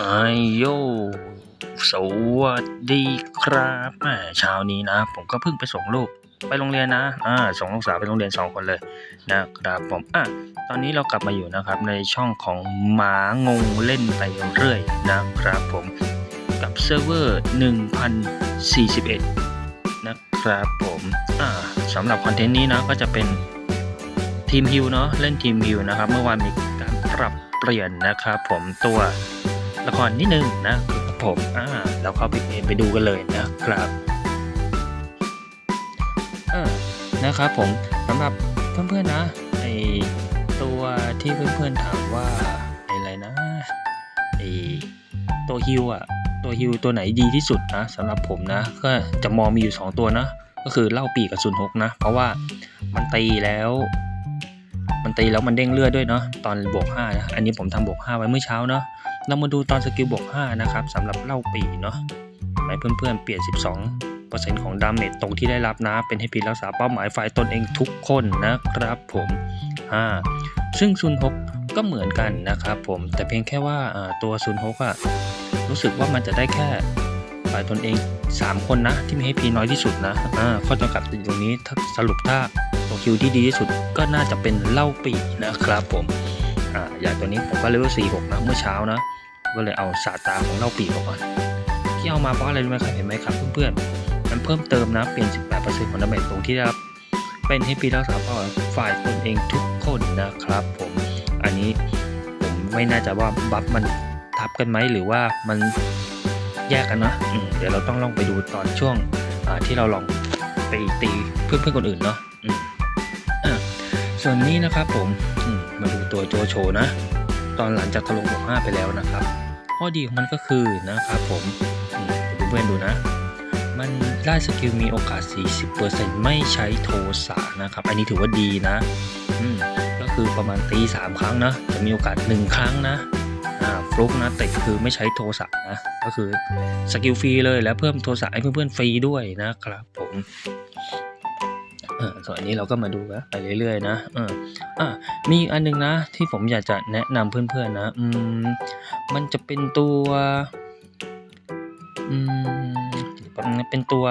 ไอโย สวัสดีครับแหมเช้านี้นะ ผมก็เพิ่งไปส่งลูกไปโรงเรียนนะ อ่า ส่งลูกสาวไปโรงเรียนสองคนเลยนะครับผม อะ ตอนนี้เรากลับมาอยู่นะครับ ในช่องของหมางงเล่นไปเรื่อยนะครับผม กับเซิร์ฟเวอร์1041 นะครับผม อ่าสำหรับคอนเทนต์นี้นะก็จะเป็นทีมฮิวเนาะ เล่นทีมฮิวนะครับ เมื่อวานมีการปรับเปลี่ยนนะครับผมตัว ละครนิดนึงนะครับผมอ่าเราเข้าไปไปดูกันเลยนะครับอ่านะครับผมสำหรับเพื่อนๆนะไอตัวที่เพื่อนๆถามว่าอะไรนะไอตัวฮิวอะตัวฮิวตัวไหนดีที่สุดนะสำหรับผมนะก็จะมองมีอยู่ 2 ตัวนะ ก็คือเล่าปีกับศูนย์หกนะ เพราะว่ามันตีแล้ว มันตีแล้วมันเด้งเลือดด้วยเนาะตอนบวก5นะอันนี้ผมทำบวก5ไว้เมื่อเช้าเนาะ เรามาดูตอนสกิลบวก5นะครับสำหรับเล่าปีเนาะให้เพื่อนๆเปลี่ยน 12%ของดาเมจตรงที่ได้รับนะ เป็นให้ปีรักษาเป้าหมายฝ่ายตนเองทุกคนนะครับผมอ่าซึ่งศูนย์หกก็เหมือนกันนะครับผมแต่เพียงแค่ว่าอ่าตัวศูนย์หกอะรู้สึกว่ามันจะได้แค่ฝ่ายตนเอง 3 คนนะ ที่มีให้พีน้อยที่สุดนะอ่าข้อจำกัดอยู่ตรงนี้ถ้าสรุปถ้าตัวคิวที่ดีที่สุดก็น่าจะเป็นเล่าปีนะครับผมอ่าอย่างตัวนี้ผมก็เลเวล46นะเมื่อเช้านะ ก็เลยเอาสาตาของเล่าปีมาก่อนที่เอามาเพราะอะไรรู้ไหมครับเห็นไหมครับเพื่อนๆมันเพิ่มเติมนะเปลี่ยน18%ของดาเมจตรงที่ได้รับเป็นให้ปีรักษาเป้าหมายฝ่ายตนเองทุกคนนะครับ ผมอันนี้ผมไม่น่ใจะว่าบัฟมันทับกันไหมหรือว่ามันแยกกันเนาะเดี๋ยวเราต้องลองไปดูตอนช่วงที่เราลองไปตีเพื่อนเพื่อนคนอื่นเนาะะส่วนนี้นะครับผมมาดูตัวโจโฉนะ ตอนหลังจากถล่มบวกห้าไปแล้วนะครับ ข้อดีของมันก็คือนะครับผมเดี๋ยวเพื่อนดูนะ มันได้สกิลมีโอกาส 40%ไม่ใช้โทสะนะครับ อันนี้ถือว่าดีนะอืมก็คือประมาณตี3ครั้งนะจะมีโอกาส 1 ครั้งนะอ่าฟลุกนะแต่คือไม่ใช้โทรศัพท์นะก็คือสกิลฟรีเลยแล้วเพิ่มโทรศัพท์ให้เพื่อนๆฟรีด้วยนะครับผม ส่วนอันนี้เราก็มาดูนะไปเรื่อยๆนะเอออ่ามีอีกอันหนึงนะ ที่ผมอยากจะแนะนำเพื่อนๆนะ อืม มันจะเป็นตัว อืม เป็นตัว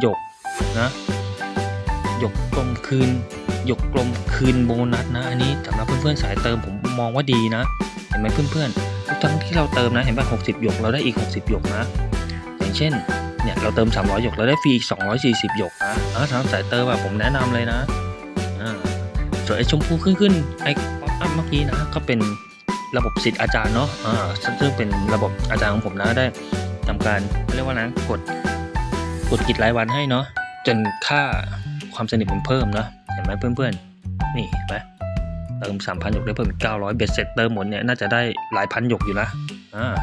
หยกนะหยกกลมคืนหยกกลมคืนโบนัสนะ อันนี้สำหรับเพื่อนๆสายเติมผมมองว่าดีนะ เห็นไหมเพื่อนๆทุกครั้งที่เราเติมนะ เห็นป่ะ60หยกเราได้อีก 60 หยกนะ อย่างเช่น เนี่ยเราเติม 300 หยก เราได้ฟรีอีก 240 หยกนะอ่าสำหรับสายเติมอะผมแนะนำเลยนะอ่าส่วนไอ้ชมพูขึ้นขึ้นๆไอ้ป๊อปอัพเมื่อกี้นะก็เป็นระบบสิทธิ์อาจารย์เนาะอ่าซึ่งเป็นระบบอาจารย์ของผมนะได้ทำการเรียกว่านะกดกดกิจรายวันให้เนาะจนค่าความสนิทผมเพิ่มนะเห็นไหมเพื่อนๆ นี่เห็นไหมเติมสามพันหยกได้เพิ่มอีกเก้าร้อยเบ็ดเสร็จเติมหมดเนี่ยน่าจะได้หลายพันหยกอยู่นะอ่า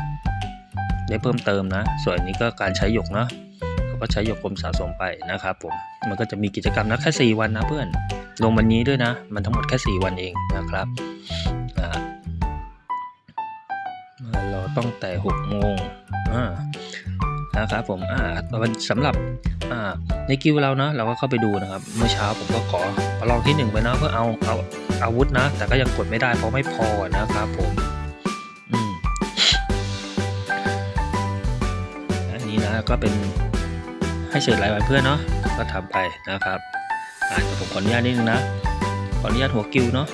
ได้เพิ่มเติมนะ ส่วนอันนี้ก็การใช้หยกเนะเขาก็ใช้หยกกลมสะสมไปนะครับผมมันก็จะมีกิจกรรมนะแค่ 4 วันนะเพื่อน ลงวันนี้ด้วยนะ มันทั้งหมดแค่ 4 วันเองนะครับเราต้องแต่6โมงนะครับผมอ่าสำหรับอ่าในกิวเรานะเราก็เข้าไปดูนะครับ เมื่อเช้าผมก็ขอประลองที่หนึ่งไปนะเพื่อเอาเอาอาวุธนะ แต่ก็ยังกดไม่ได้เพราะไม่พอนะครับผม นะก็เป็นให้เฉดรายวันเพื่อนเนาะก็ทำไปนะครับอ่าเดี๋ยวผมขออนุญาตนิดนึงนะขออนุญาตหัวกิวเนาะ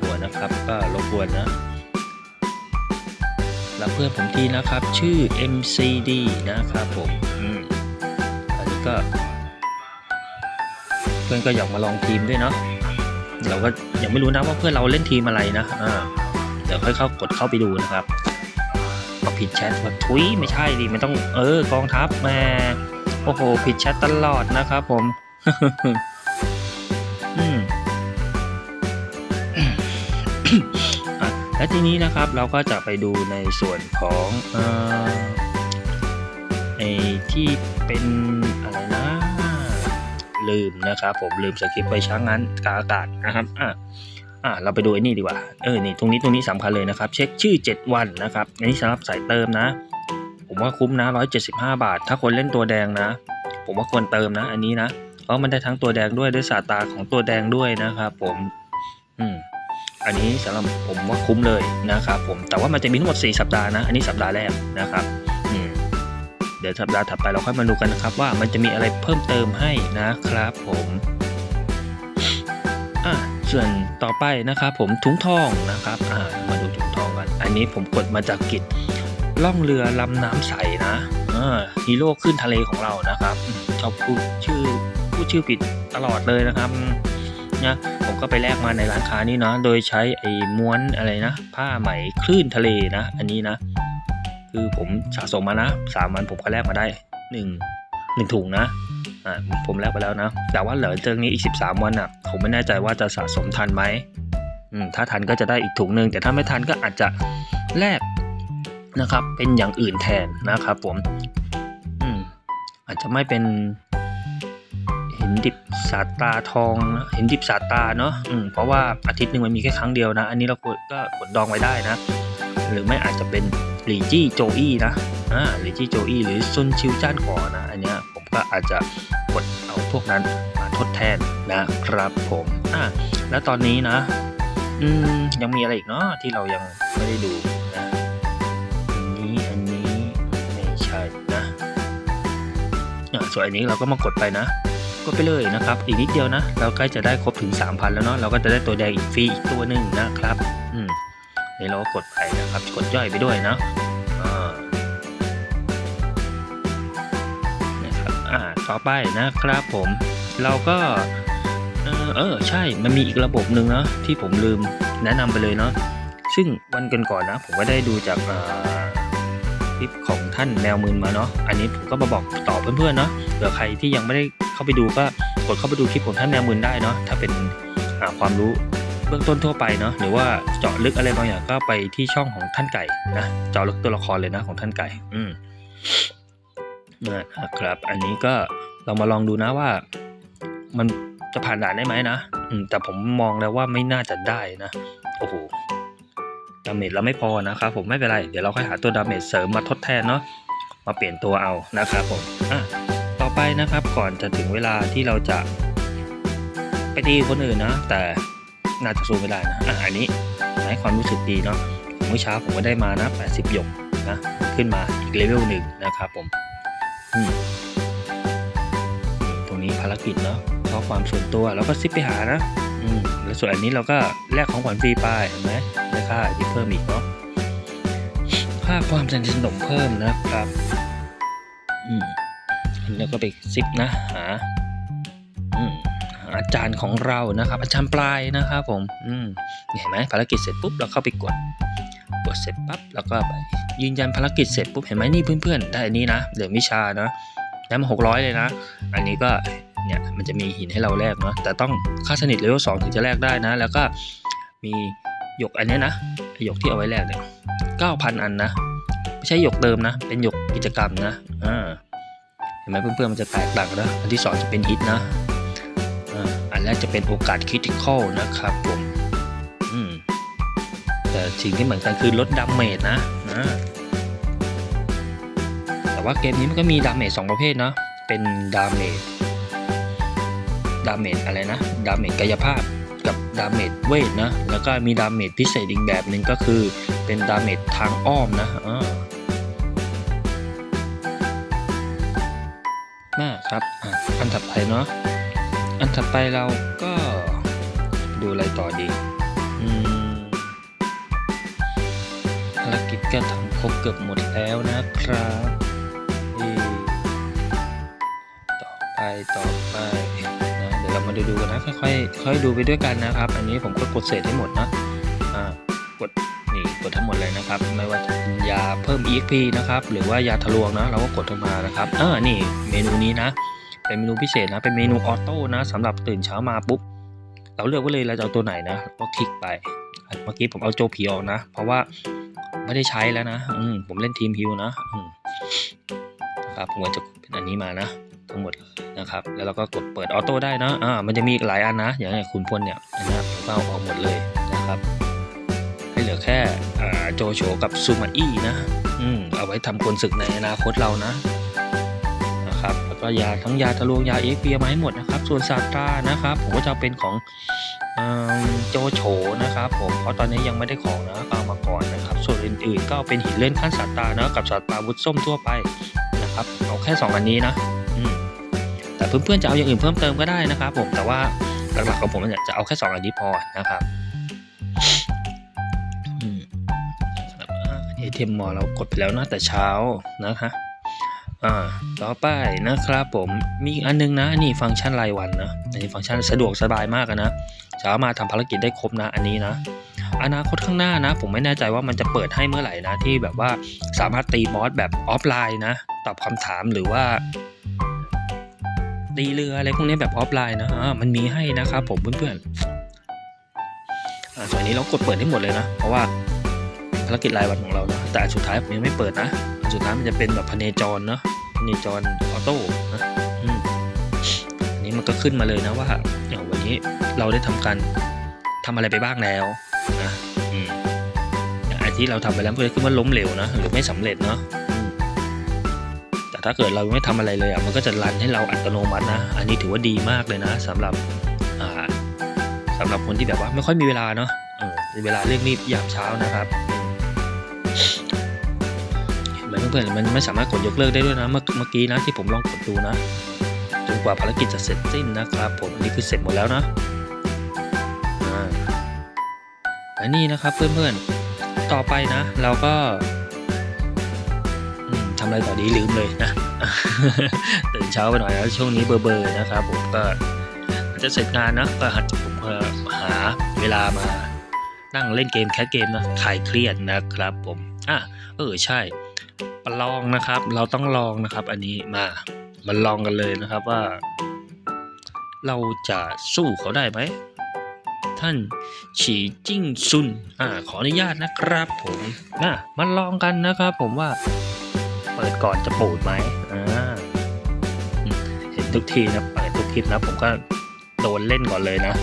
หัวนะครับก็รบกวนนะแล้วเพื่อนผมทีนะครับ ชื่อ MCD นะครับผมอืมอันนี้ก็ เพื่อนก็อยากมาลองทีมด้วยเนาะเราก็ยังไม่รู้นะว่าเพื่อนเราเล่นทีมอะไรนะอ่าเดี๋ยวค่อยเข้ากดเข้าไปดูนะครับ ก็ผิดแชทว่าทุยไม่ใช่ดิไม่ต้องเออกองทัพม่โอ้โห ผิดแชทตลอดนะครับผมและทีนี้นะครับเราก็จะไปดูในส่วนของเออไอที่เป็นอะไรนะ ลืมนะครับผมลืมสคริปต์ไปช้างงั้นกาอากาศนะครับอะ อะเราไปดูไอ้นี่ดีกว่าเออนี่ตรงนี้ตรงนี้สำคัญเลยนะครับ เช็คชื่อ 7 วันนะครับอันนี้สำหรับสายเติมนะ ผมว่าคุ้มนะ 175 บาท ถ้าคนเล่นตัวแดงนะ ผมว่าควรเติมนะ อันนี้นะเพราะมันได้ทั้งตัวแดงด้วยด้วยสาตาของตัวแดงด้วยนะครับผมอืมอันนี้สำหรับผมว่าคุ้มเลยนะครับผมแต่ว่ามันจะมีทั้งหมด 4 สัปดาห์นะ อันนี้สัปดาห์แรกนะครับอืมเดี๋ยวสัปดาห์ถัดไปเราค่อยมาดูกันนะครับ ว่ามันจะมีอะไรเพิ่มเติมให้นะครับผมอะ ส่วนต่อไปนะครับผมถุงทองนะครับมาดูถุงทองกันอันนี้ผมกดมาจากกิจล่องเรือลำน้ำใสนะฮีโร่ขึ้นทะเลของเรานะครับชอบพูดชื่อพูดชื่อผิดตลอดเลยนะครับนะผมก็ไปแลกมาในร้านค้านี่เนาะโดยใช้ไอ้ม้วนอะไรนะ ผ้าไหมคลื่นทะเลนะ อันนี้นะ คือผมสะสมมานะสามวันผมก็แลกมาได้หนึ่งหนึ่งถุงนะ อ่าผมแลกไปแล้วนะ แต่ว่าเหลือเจอนี้อีก 13 วันอะ ผมไม่แน่ใจว่าจะสะสมทันไหมอืมถ้าทันก็จะได้อีกถุงหนึ่งแต่ถ้าไม่ทันก็อาจจะแลกนะครับ เป็นอย่างอื่นแทนนะครับผมอืมอาจจะไม่เป็นหินดิบสาตาทองนะหินดิบสาตาเนาะอืมเพราะว่าอาทิตย์หนึ่งมันมีแค่ครั้งเดียวนะ อันนี้เราก็กดดองไว้ได้นะ หรือไม่อาจจะเป็นหลีจี้โจอี้นะอ่าหลีจี้โจอี้หรือซุนชิวจ้านก่อนะอันเนี้ย ก็อาจจะกดเอาพวกนั้นมาทดแทนนะครับผมอ่าแล้วตอนนี้นะ อืมยังมีอะไรอีกเนาะที่เรายังไม่ได้ดูนะอันนี้อันนี้ไม่ใช่นะอ่าส่วนอันนี้เราก็มากดไปนะกดไปเลยนะครับ อีกนิดเดียวนะ เราใกล้จะได้ครบถึง 3,000 แล้วเนาะเราก็จะได้ตัวแดงอีกฟรีอีกตัวหนึ่งนะครับ อืมนี่เราก็กดไปนะครับ กดย่อยไปด้วยนะ ต่อไปนะครับผม เราก็เออเออใช่มันมีอีกระบบหนึ่งเนาะที่ผมลืมแนะนำไปเลยเนาะซึ่งวันก่อนๆนะ ผมก็ได้ดูจากคลิปของท่านแนวมืนมาเนาะอันนี้ผมก็มาบอกต่อเพื่อนๆเนาะเผื่อใครที่ยังไม่ได้เข้าไปดูก็กดเข้าไปดูคลิปของท่านแนวมืนได้เนาะถ้าเป็นความรู้เบื้องต้นทั่วไปเนาะหรือว่าเจาะลึกอะไรบางอย่างก็ไปที่ช่องของท่านไก่นะเจาะลึกตัวละครเลยนะของท่านไก่ อืม นะครับ อันนี้ก็เรามาลองดูนะว่า มันจะผ่านด่านได้ไหมนะอืแต่ผมมองแล้วว่าไม่น่าจะได้นะ โอ้โหดาเมจเราไม่พอนะครับผมไม่เป็นไร เดี๋ยวเราค่อยหาตัวดาเมจเสริมมาทดแทนเนาะมาเปลี่ยนตัวเอานะครับผมอะต่อไปนะครับก่อนจะถึงเวลาที่เราจะไปตีคนอื่นนะ แต่น่าจะสู้ไม่ได้นะอะอันนี้ให้ความรู้สึกดีเนาะเมื่อเช้าผมก็ได้มานะ 80 หยกนะ ขึ้นมาอีกเลเวลหนึ่งนะครับผม ตรงนี้ภารกิจเนาะข้อความส่วนตัวเราก็ซิปไปหานะอืมแล้วส่วนอันนี้เราก็แลกของขวัญฟรีไปเห็นไหมได้ค่าที่เพิ่มอีกเนาะค่าความสนิทสนมเพิ่มนะครับอืมอันนี้เราก็ไปซิปนะหาอืมอาจารย์ของเรานะครับ อาจารย์ปลายนะครับผม อืมเห็นไหมภารกิจเสร็จปุ๊บเราเข้าไปกดกดเสร็จปั๊บแล้วก็ไป ยืนยันภารกิจเสร็จปุ๊บเห็นไหมนี่เพื่อนๆได้อันนี้นะเหลือวิชานะได้มาหกร้อยเลยนะ อันนี้ก็เนี่ยมันจะมีหินให้เราแลกเนาะแต่ต้องค่าสนิทเลเวลสองถึงจะแลกได้นะ แล้วก็มีหยกอันเนี้ยนะหยกที่เอาไว้แลกเนี่ยเก้าพันอันนะไม่ใช่หยกเดิมนะ เป็นหยกกิจกรรมนะอ่าเห็นไหมเพื่อนๆมันจะแตกต่างนะอันที่สองจะเป็นฮิตนะอ่าอันแรกจะเป็นโอกาสคริติคอลนะครับผมอืมแต่สิ่งที่เหมือนกันคือลดดาเมจนะอ่า ว่าเกมนี้มันก็มีดาเมจสองประเภทเนาะเป็นดาเมจดาเมจอะไรนะดาเมจกายภาพกับดาเมจเวทนะแล้วก็มีดาเมจพิเศษอีกแบบหนึ่งก็คือเป็นดาเมจทางอ้อมนะอ่านะครับออันถัดไปเนาะอันถัดไปเราก็ดูอะไรต่อดีภารกิจก็ทำครบเกือบหมดแล้วนะครับ ต่อไปต่อไปนะเดี๋ยวเรามาดูดูกันนะค่อยๆค่อยดูไปด้วยกันนะครับ อันนี้ผมก็กดเสร็จให้หมดนะอ่ากดนี่กดทั้งหมดเลยนะครับ ไม่ว่าจะยาเพิ่ม EXP นะครับหรือว่ายาทะลวงนะเราก็กดเข้ามานะครับอ่านี่เมนูนี้นะ เป็นเมนูพิเศษนะเป็นเมนูออโต้นะสำหรับตื่นเช้ามาปุ๊บเราเลือกไว้เลยเราจะเอาตัวไหนนะก็คลิกไปเมื่อกี้ผมเอาโจผีออกนะ เพราะว่าไม่ได้ใช้แล้วนะ อืผมเล่นทีมฮิวนะ อืมนะครับผมก็จะเป็นอันนี้มานะ ทั้งหมดนะครับ แล้วเราก็กดเปิดออโต้ได้นะอ่ามันจะมีอีกหลายอันนะ อย่างคุณพลเนี่ยนนี้ผมก็เอาออกหมดเลยนะครับ ให้เหลือแค่อ่าโจโฉกับซูมาอี้นะ อืมเอาไว้ทำกลศึกในอนาคตเรานะนะครับแล้วก็ยาทั้งยาทะลวงยาเอ็กเปียมาให้หมดนะครับ ส่วนซาตรานะครับ ผมก็จะเป็นของอ่อโจโฉนะครับผมเพราะตอนนี้ยังไม่ได้ของนะก็เอามาก่อนนะครับ ส่วนอื่นๆ ก็เป็นหินเลื่อนขั้นสตานะกับสตาร์วุธส้มทั่วไปนะครับเอาแค่สองอันนี้นะ เพื่อนๆจะเอาอย่างอื่นเพิ่มเติมก็ได้นะครับผมแต่ว่าหลักๆของผมเนี่ยจะเอาแค่สองอันนี้พอนะครับอืมเอทีเมอเรากดไปแล้วนะแต่เช้านะฮะอ่าต่อไปนะครับผมมีอันนึงนะนี่ฟังก์ชันรายวันนะอันนี้ฟังก์ชันสะดวกสบายมากอะนะสามารถทำภารกิจได้ครบนะอันนี้นะอนาคตข้างหน้านะ ผมไม่แน่ใจว่ามันจะเปิดให้เมื่อไหร่นะที่แบบว่าสามารถตีบอสแบบออฟไลน์นะ ตอบคำถามหรือว่า ตีเรืออะไรพวกนี้แบบออฟไลน์นะอ่ามันมีให้นะครับผมเพื่อนๆอ่าส่วนนี้เรากดเปิดให้หมดเลยนะ เพราะว่าภารกิจรายวันของเรานะแต่สุดท้ายผมยังไม่เปิดนะสุดท้ายมันจะเป็นแบบพเนจรเนาะพเนจรออโต้นะอืมอันนี้มันก็ขึ้นมาเลยนะว่าวันนี้เราได้ทำการทำอะไรไปบ้างแล้วนะอืมไอที่เราทำไปแล้วมันก็จะขึ้นว่าล้มเหลวนะหรือไม่สำเร็จเนาะ แต่ถ้าเกิดเราไม่ทำอะไรเลยอะมันก็จะรันให้เราอัตโนมัตินะ อันนี้ถือว่าดีมากเลยนะสำหรับอ่าสำหรับคนที่แบบว่าไม่ค่อยมีเวลาเนาะเออมีเวลาเร่งรีบยามเช้านะครับเห็นไหมเพื่อนๆมันไม่สามารถกดยกเลิกได้ด้วยนะเมื่อเมื่อกี้นะที่ผมลองกดดูนะจนกว่าภารกิจจะเสร็จสิ้นนะครับผมอันนี้คือเสร็จหมดแล้วนะอ่าและนี่นะครับเพื่อนๆต่อไปนะ เราก็ำอะไรต่อดีลืมเลยนะ ตื่นเช้าไปหน่อยแล้วช่วงนี้เบอร์เบอร์นะครับผมก็จะเสร็จงานนะก็หัดผมหาเวลามานั่งเล่นเกมแคสเกมนะคลายเครียดนะครับผมอะเออใช่ประลองนะครับ เราต้องลองนะครับ อันนี้มามาลองกันเลยนะครับว่า เราจะสู้เขาได้ไหมท่านฉีจิ้งซุนอ่าขออนุญาตนะครับผมนะมาลองกันนะครับผมว่า เปิดก่อนจะปูดไหมอ่าเห็นทุกทีนะเปิดทุกคลิปนะ ผมก็โดนเล่นก่อนเลยนะ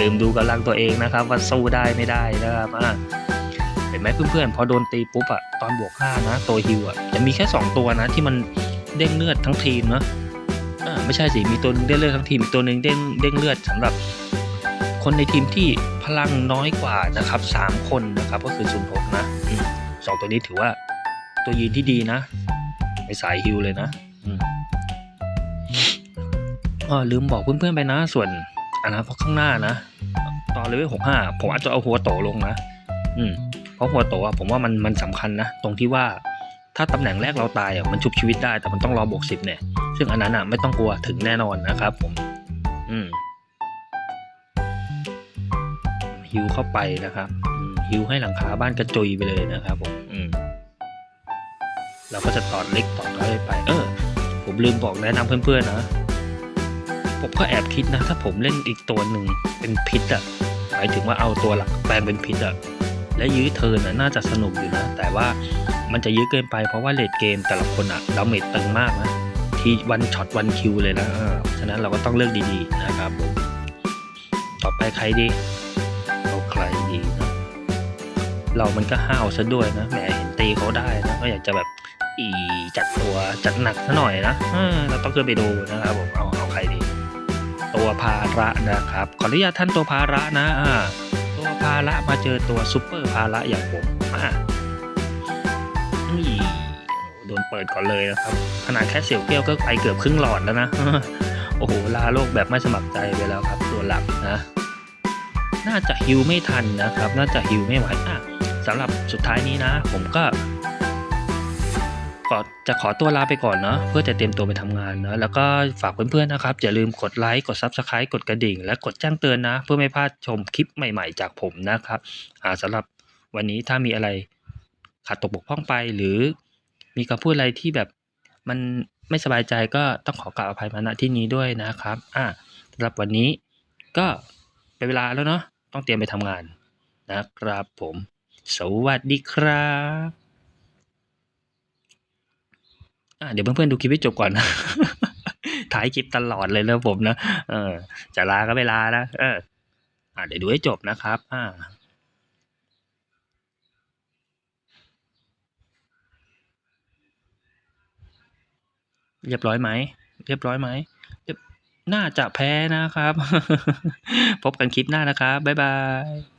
ลืมดูกำลังตัวเองนะครับ ว่าสู้ได้ไม่ได้นะครับอ่าเห็นไหมเพื่อนๆพอโดนตีปุ๊บอะตอนบวกห้านะ ตัวฮิวอะจะมีแค่ 2 ตัวนะ ที่มันเด้งเลือดทั้งทีมนะอ่าไม่ใช่สิมีตัวหนึงเด้งเลือดทั้งทีมอีกตัวหนึ่งเด้งเด้งเลือดสำหรับคนในทีมที่พลังน้อยกว่านะครับสามคนนะครับ ก็คือศูนย์หกนะอืมสองตัวนี้ถือว่า ตัวยืนที่ดีนะไปสายฮิวเลยนะอืมอ๋อลืมบอกเพื่อนๆไปนะ ส่วนอนาคตข้างหน้านะ ตอนเลเวลหกห้าผมอาจจะเอาหัวโตลงนะ อืมเพราะหัวโตอะผมว่ามันมันสำคัญนะ ตรงที่ว่าถ้าตำแหน่งแรกเราตายอะมันชุบชีวิตได้แต่มันต้องรอบวกสิบเนี่ย ซึ่งอันนั้นอะไม่ต้องกลัวถึงแน่นอนนะครับผม อืมฮิวเข้าไปนะครับอืมฮิวให้หลังคาบ้านกระจุยไปเลยนะครับผมอืม เราก็จะตอดเล็กตอดน้อยไป เออ ผมลืมบอกแนะนำเพื่อนๆนะผมก็แอบคิดนะ ถ้าผมเล่นอีกตัวหนึ่งเป็นพิษอะหมายถึงว่าเอาตัวหลักแปลงเป็นพิษอะและยื้อเทิร์นอะน่าจะสนุกอยู่นะ แต่ว่ามันจะยื้อเกินไปเพราะว่าเลดเกมแต่ละคนอะดาเมจตึงมากนะทีวันช็อตวันคิวเลยนะเออฉะนั้นเราก็ต้องเลือกดีๆนะครับผมต่อไปใครดีเอาใครดีนะเรามันก็ห้าวซะด้วยนะแหมเห็นตีเขาได้นะก็อยากจะแบบ อีจัดตัวจัดหนักซะหน่อยนะเราต้องขึ้นไปดูนะครับผมเอาเอาใครดี ตัวภาระนะครับ ขออนุญาตท่านตัวภาระนะตัวภาระมาเจอตัวซูเปอร์ภาระอย่างผมอ่านี่โดนเปิดก่อนเลยนะครับ ขนาดแค่เสียวเกี้ยวก็ไปเกือบครึ่งหลอดแล้วนะโอ้โหลาโลกแบบไม่สมัครใจไปแล้วครับ ตัวหลักนะ น่าจะฮิวไม่ทันนะครับ น่าจะฮิวไม่ไหวอะสำหรับสุดท้ายนี้นะ ผมก็ ขอจะขอตัวลาไปก่อนเนาะเพื่อจะเตรียมตัวไปทำงานเนาะแล้วก็ฝากเพื่อนๆนะครับ อย่าลืมกดไลค์กด Subscribe กดกระดิ่ง และกดแจ้งเตือนนะ เพื่อไม่พลาดชมคลิปใหม่ๆ จากผมนะครับอ่าสำหรับวันนี้ถ้ามีอะไรขาดตกบกพร่องไปหรือมีคำพูดอะไรที่แบบมันไม่สบายใจก็ต้องขอกราบอภัยมาณที่นี้ด้วยนะครับอ่าสำหรับวันนี้ก็เป็นเวลาแล้วเนาะต้องเตรียมไปทำงานนะครับผม สวัสดีครับ อะเดี๋ยวเพื่อนๆดูคลิปให้จบก่อนนะถ่ายคลิปตลอดเลยนะผมนะเออจะลาก็ไปลานะเอออะเดี๋ยวดูให้จบนะครับ อ่าเรียบร้อยไหม เรียบร้อยไหมเรียบน่าจะแพ้นะครับ พบกันคลิปหน้านะครับ บ๊ายบาย